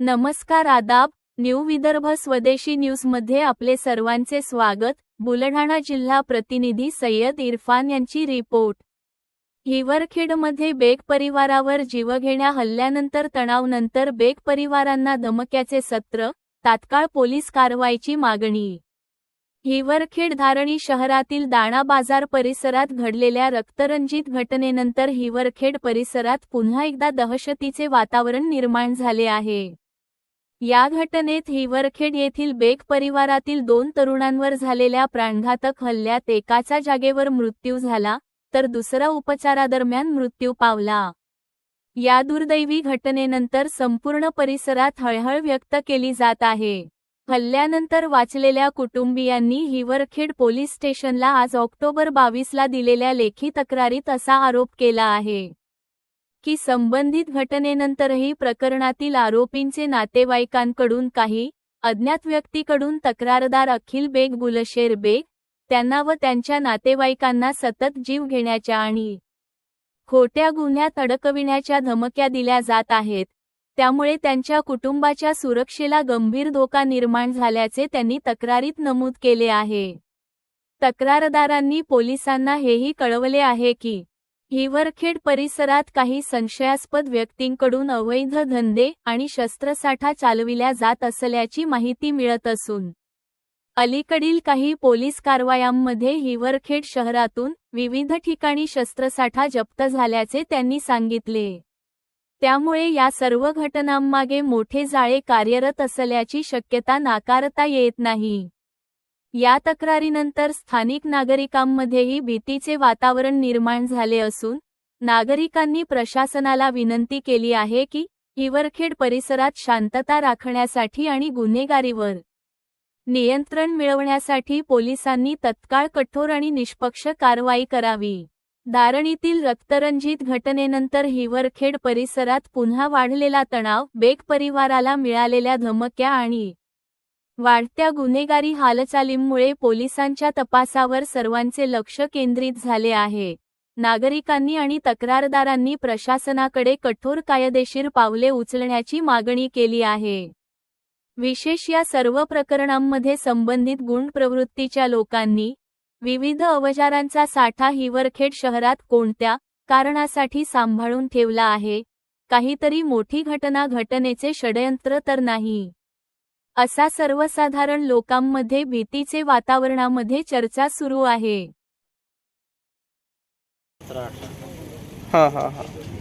नमस्कार आदाब न्यू विदर्भ स्वदेशी न्यूजमध्ये आपले सर्वांचे स्वागत. बुलढाणा जिल्हा प्रतिनिधी सय्यद इरफान यांची रिपोर्ट. हिवरखेडमध्ये बेग परिवारावर जीवघेण्या हल्ल्यानंतर तणावनंतर बेग परिवारांना धमक्याचे सत्र. तात्काळ पोलीस कारवाईची मागणी. हिवरखेड धारणी शहरातील दाणा बाजार परिसरात घडलेल्या रक्तरंजित घटनेनंतर हिवरखेड परिसरात पुन्हा एकदा दहशतीचे वातावरण निर्माण झाले आहे. या घटनेत हिवरखेड येथील बेग परिवारातील दोन तरुणांवर झालेल्या प्राणघातक हल्ल्यात एकाचा जागेवर मृत्यू झाला तर दुसरा उपचारादरम्यान मृत्यू पावला. या दुर्दैवी घटनेनंतर संपूर्ण परिसरात हळहळ व्यक्त केली जात आहे. हल्ल्यानंतर वाचलेल्या कुटुंबियांनी हिवरखेड पोलीस स्टेशनला आज ऑक्टोबर बावीसला दिलेल्या लेखी तक्रारीत असा आरोप केला आहे की संबंधित घटनेनंतरही प्रकरणातील आरोपींचे नातेवाईकांकडून काही अज्ञात व्यक्तीकडून तक्रारदार अखिल बेग गुलशेर बेग त्यांना व त्यांच्या नातेवाईकांना सतत जीव घेण्याच्या आणि खोट्या गुन्ह्यात अडकविण्याच्या धमक्या दिल्या जात आहेत. त्यामुळे त्यांच्या कुटुंबाच्या सुरक्षेला गंभीर धोका निर्माण झाल्याचे त्यांनी तक्रारीत नमूद केले आहे. तक्रारदारांनी पोलिसांना हेही कळवले आहे की हिवरखेड परिसरात काही संशयास्पद व्यक्तींकडून अवैध धंदे आणि शस्त्रसाठा चालविल्या जात असल्याची माहिती मिळत असून अलीकडील काही पोलीस कारवायांमध्ये हिवरखेड शहरातून विविध ठिकाणी शस्त्रसाठा जप्त झाल्याचे त्यांनी सांगितले. त्यामुळे या सर्व घटनांमागे मोठे जाळे कार्यरत असल्याची शक्यता नाकारता येत नाही. या तक्रारीनंतर स्थानिक नागरिकांमध्येही भीतीचे वातावरण निर्माण झाले असून नागरिकांनी प्रशासनाला विनंती केली आहे की हिवरखेड परिसरात शांतता राखण्यासाठी आणि गुन्हेगारीवर नियंत्रण मिळवण्यासाठी पोलिसांनी तत्काळ कठोर आणि निष्पक्ष कारवाई करावी. दारणीतील रक्तरंजित घटनेनंतर हिवरखेड परिसरात पुन्हा वाढलेला तणाव बेग परिवाराला मिळालेल्या धमक्या आणि वाढत्या गुन्हेगारी हालचालींमुळे पोलिसांच्या तपासावर सर्वांचे लक्ष केंद्रित झाले आहे. नागरिकांनी आणि तक्रारदारांनी प्रशासनाकडे कठोर कायदेशीर पावले उचलण्याची मागणी केली आहे. विशेष या सर्व प्रकरणांमध्ये संबंधित गुण प्रवृत्तीच्या लोकांनी विविध अवजारांचा साठा हिवरखेड शहरात कोणत्या कारणासाठी सांभाळून ठेवला आहे? काहीतरी मोठी घटना घटनेचे षडयंत्र तर नाही. असा सर्वसाधारण लोकांमध्ये भीतीचे वातावरणामध्ये चर्चा सुरू आहे. हां हां हां.